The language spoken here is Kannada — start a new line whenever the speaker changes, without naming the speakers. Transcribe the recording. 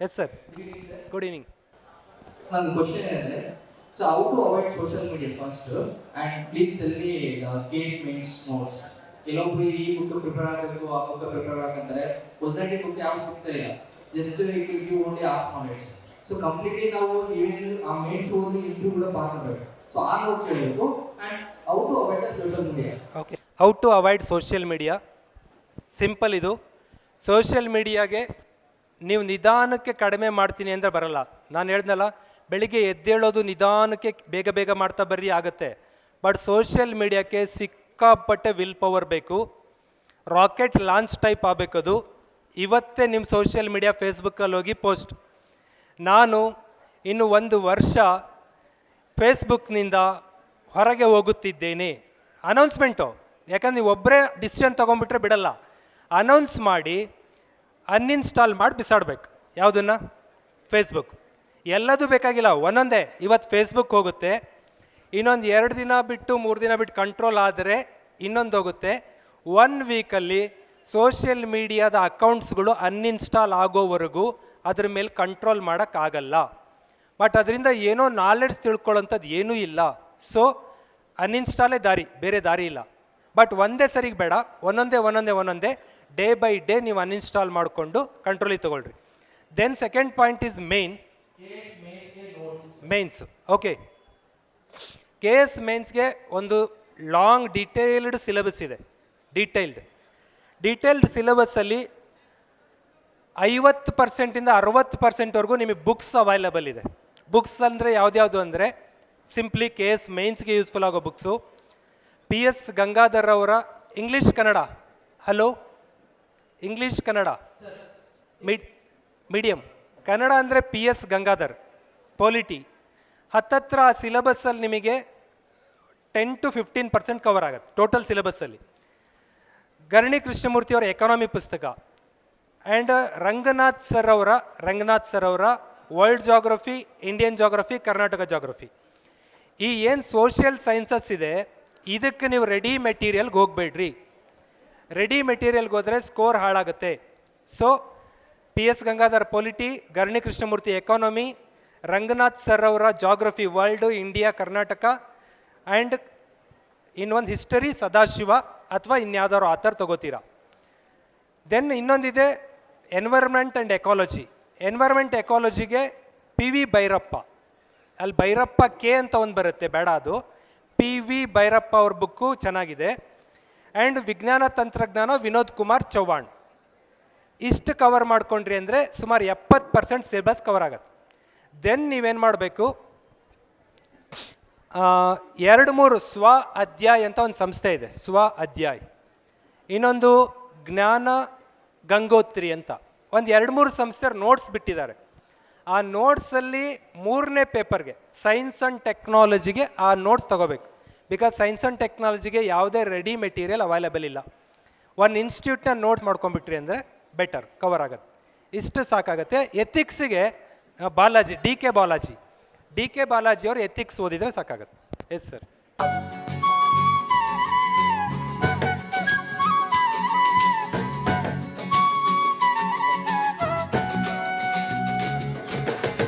ಎಸ್ ಸರ್ ಗುಡ್ ಈವ್ನಿಂಗ್
ನನ್ನ ಕ್ವಶನ್ ಏನಂದ್ರೆ so how to avoid social media first and please ಅಲ್ಲಿ ಕೇಸ್ ಮೀನ್ಸ್ ನೋಟ್ಸ್ ಕೆಲವೊಬ್ರು ಈ ಬುಕ್ ಪ್ರಿಪೇರ್ ಆಗಬೇಕು ಆ ಬುಕ್ ಪ್ರಿಪೇರ್ ಆಗಂತಾರೆ ಹೊಸದಾಗಿ ಬುಕ್ ಯಾವ ಸಿಗ್ತಾ ಇಲ್ಲ. Just it will give only half knowledge so completely ನಾವು ಈವನ್ ಆ ಮೇನ್ ಶೋ ಅಲ್ಲಿ ಇಂಟರ್ವ್ಯೂ ಕೂಡ ಪಾಸ್ ಆಗಬೇಕು. ಸೊ ಆ ನೋಟ್ಸ್ ಹೇಳಬೇಕು and how to avoid social media
okay how to avoid social media simple ಇದು. ಸೋಷಿಯಲ್ ಮೀಡಿಯಾಗೆ ನೀವು ನಿಧಾನಕ್ಕೆ ಕಡಿಮೆ ಮಾಡ್ತೀನಿ ಅಂದರೆ ಬರಲ್ಲ. ನಾನು ಹೇಳ್ದಲ್ಲ ಬೆಳಿಗ್ಗೆ ಎದ್ದೇಳೋದು ನಿಧಾನಕ್ಕೆ ಬೇಗ ಬೇಗ ಮಾಡ್ತಾ ಬರ್ರಿ ಆಗುತ್ತೆ. ಬಟ್ ಸೋಷಿಯಲ್ ಮೀಡಿಯಾಕ್ಕೆ ಸಿಕ್ಕಾಪಟ್ಟೆ ವಿಲ್ ಪವರ್ ಬೇಕು. ರಾಕೆಟ್ ಲಾಂಚ್ ಟೈಪ್ ಆಗಬೇಕದು. ಇವತ್ತೇ ನಿಮ್ಮ ಸೋಷಿಯಲ್ ಮೀಡಿಯಾ ಫೇಸ್ಬುಕ್ಕಲ್ಲಿ ಹೋಗಿ ಪೋಸ್ಟ್ ನಾನು ಇನ್ನು ಒಂದು ವರ್ಷ ಫೇಸ್ಬುಕ್ನಿಂದ ಹೊರಗೆ ಹೋಗುತ್ತಿದ್ದೇನೆ. ಅನೌನ್ಸ್ಮೆಂಟು ಯಾಕಂದ್ರೆ ನೀವು ಒಬ್ಬರೇ ಡಿಸಿಷನ್ ತೊಗೊಂಡ್ಬಿಟ್ರೆ ಬಿಡಲ್ಲ. ಅನೌನ್ಸ್ ಮಾಡಿ ಅನ್ಇನ್ಸ್ಟಾಲ್ ಮಾಡಿ ಬಿಸಾಡ್ಬೇಕು. ಯಾವುದನ್ನು? ಫೇಸ್ಬುಕ್ ಎಲ್ಲದೂ ಬೇಕಾಗಿಲ್ಲ. ಒಂದೊಂದೇ. ಇವತ್ತು ಫೇಸ್ಬುಕ್ ಹೋಗುತ್ತೆ. ಇನ್ನೊಂದು ಎರಡು ದಿನ ಬಿಟ್ಟು ಮೂರು ದಿನ ಬಿಟ್ಟು ಕಂಟ್ರೋಲ್ ಆದರೆ ಇನ್ನೊಂದು ಹೋಗುತ್ತೆ. ಒನ್ ವೀಕಲ್ಲಿ ಸೋಷಿಯಲ್ ಮೀಡಿಯಾದ ಅಕೌಂಟ್ಸ್ಗಳು ಅನ್ಇನ್ಸ್ಟಾಲ್ ಆಗೋವರೆಗೂ ಅದ್ರ ಮೇಲೆ ಕಂಟ್ರೋಲ್ ಮಾಡೋಕ್ಕಾಗಲ್ಲ ಬಟ್ ಅದರಿಂದ ಏನೋ ನಾಲೆಡ್ಜ್ ತಿಳ್ಕೊಳ್ಳೋಂಥದ್ದು ಏನೂ ಇಲ್ಲ. ಸೊ ಅನ್ಇನ್ಸ್ಟಾಲೇ ದಾರಿ. ಬೇರೆ ದಾರಿ ಇಲ್ಲ. ಬಟ್ ಒಂದೇ ಸರಿಗೆ ಬೇಡ. ಒಂದೊಂದೇ ಒಂದೊಂದೇ ಒಂದೊಂದೇ. ಡೇ ಬೈ ಡೇ ನೀವು ಅನ್ಇನ್ಸ್ಟಾಲ್ ಮಾಡಿಕೊಂಡು ಕಂಟ್ರೋಲಿಗೆ ತೊಗೊಳ್ರಿ. Then second point is main mains okay K S ಮೇನ್ಸ್ಗೆ ಒಂದು ಲಾಂಗ್ ಡಿಟೇಲ್ಡ್ ಸಿಲೆಬಸ್ ಇದೆ. ಡೀಟೇಲ್ಡ್ ಡೀಟೇಲ್ಡ್ ಸಿಲೆಬಸ್ಸಲ್ಲಿ ಐವತ್ತು ಪರ್ಸೆಂಟಿಂದ ಅರವತ್ತು ಪರ್ಸೆಂಟ್ವರೆಗೂ ನಿಮಗೆ ಬುಕ್ಸ್ ಅವೈಲಬಲ್ ಇದೆ. ಬುಕ್ಸ್ ಅಂದರೆ ಯಾವುದ್ಯಾವುದು ಅಂದರೆ ಸಿಂಪ್ಲಿ ಕೆ ಎಸ್ ಮೇನ್ಸ್ಗೆ ಯೂಸ್ಫುಲ್ ಆಗೋ ಬುಕ್ಸು ಪಿ ಎಸ್ ಗಂಗಾಧರ್ ಅವರ English Kannada hello English Kannada mid medium Kannada ಅಂದರೆ ಪಿ ಎಸ್ ಗಂಗಾಧರ್ ಪೊಲಿಟಿ ಹತ್ತತ್ರ ಆ ಸಿಲೆಬಸ್ಸಲ್ಲಿ ನಿಮಗೆ ten to fifteen percent cover ಆಗುತ್ತೆ ಟೋಟಲ್ ಸಿಲೆಬಸ್ಸಲ್ಲಿ ಗರಣಿ ಕೃಷ್ಣಮೂರ್ತಿ ಅವರ ಎಕಾನಮಿ ಪುಸ್ತಕ. ಆ್ಯಂಡ್ ರಂಗನಾಥ್ ಸರ್ ಅವರ ರಂಗನಾಥ್ ಸರ್ ಅವರ world geography Indian geography Karnataka geography ಈ ಏನು ಸೋಷಿಯಲ್ ಸೈನ್ಸಸ್ ಇದೆ, ಇದಕ್ಕೆ ನೀವು ರೆಡಿ ಮೆಟೀರಿಯಲ್ಗೆ ಹೋಗಬೇಡ್ರಿ. ರೆಡಿ ಮೆಟೀರಿಯಲ್ಗೆ ಹೋದರೆ ಸ್ಕೋರ್ ಹಾಳಾಗುತ್ತೆ. So P S Gangadhar polity Garni Krishnamurthy economy Ranganath sir ಅವರ geography world India Karnataka and ಇನ್ನೊಂದು ಹಿಸ್ಟರಿ ಸದಾಶಿವ ಅಥವಾ ಇನ್ಯಾವ್ದಾದ್ರು ಆಥರ್ ತಗೋತೀರಾ. ದೆನ್ ಇನ್ನೊಂದಿದೆ ಎನ್ವೈರ್ಮೆಂಟ್ ಆ್ಯಂಡ್ ಎಕಾಲಜಿ ಎನ್ವೈರ್ಮೆಂಟ್ ಎಕಾಲಜಿಗೆ ಪಿ ವಿ ಭೈರಪ್ಪ ಅಲ್ಲಿ ಭೈರಪ್ಪ ಕೆ ಅಂತ ಒಂದು ಬರುತ್ತೆ, ಬೇಡ ಅದು. ಪಿ ವಿ ಭೈರಪ್ಪ ಅವ್ರ ಬುಕ್ಕು ಚೆನ್ನಾಗಿದೆ. ಆ್ಯಂಡ್ ವಿಜ್ಞಾನ ತಂತ್ರಜ್ಞಾನ ವಿನೋದ್ ಕುಮಾರ್ ಚೌಹಾಣ್. ಇಷ್ಟು ಕವರ್ ಮಾಡ್ಕೊಂಡ್ರಿ ಅಂದರೆ ಸುಮಾರು ಎಪ್ಪತ್ತು ಪರ್ಸೆಂಟ್ ಸಿಲೆಬಸ್ ಕವರ್ ಆಗುತ್ತೆ. ದೆನ್ ನೀವೇನು ಮಾಡಬೇಕು? ಎರಡು ಮೂರು ಸ್ವ ಅಧ್ಯಾಯ ಅಂತ ಒಂದು ಸಂಸ್ಥೆ ಇದೆ. ಸ್ವ ಅಧ್ಯಾಯ. ಇನ್ನೊಂದು ಜ್ಞಾನ ಗಂಗೋತ್ರಿ ಅಂತ. ಒಂದು ಎರಡು ಮೂರು ಸಂಸ್ಥೆಯವ್ರು ನೋಟ್ಸ್ ಬಿಟ್ಟಿದ್ದಾರೆ. ಆ ನೋಟ್ಸಲ್ಲಿ ಮೂರನೇ ಪೇಪರ್ಗೆ ಸೈನ್ಸ್ ಆ್ಯಂಡ್ ಟೆಕ್ನಾಲಜಿಗೆ ಆ ನೋಟ್ಸ್ ತಗೋಬೇಕು. ಬಿಕಾಸ್ ಸೈನ್ಸ್ ಆ್ಯಂಡ್ ಟೆಕ್ನಾಲಜಿಗೆ ಯಾವುದೇ ರೆಡಿ ಮೆಟೀರಿಯಲ್ ಅವೈಲೇಬಲ್ ಇಲ್ಲ. ಒಂದು ಇನ್ಸ್ಟಿಟ್ಯೂಟ್ನ ನೋಟ್ಸ್ ಮಾಡ್ಕೊಂಬಿಟ್ರಿ ಅಂದರೆ ಬೆಟರ್ ಕವರ್ ಆಗುತ್ತೆ. ಇಷ್ಟು ಸಾಕಾಗುತ್ತೆ. ಎಥಿಕ್ಸಿಗೆ Balaji, D K Balaji. D K Balaji ಅವರು ಎಥಿಕ್ಸ್ ಓದಿದರೆ ಸಾಕಾಗುತ್ತೆ. Yes sir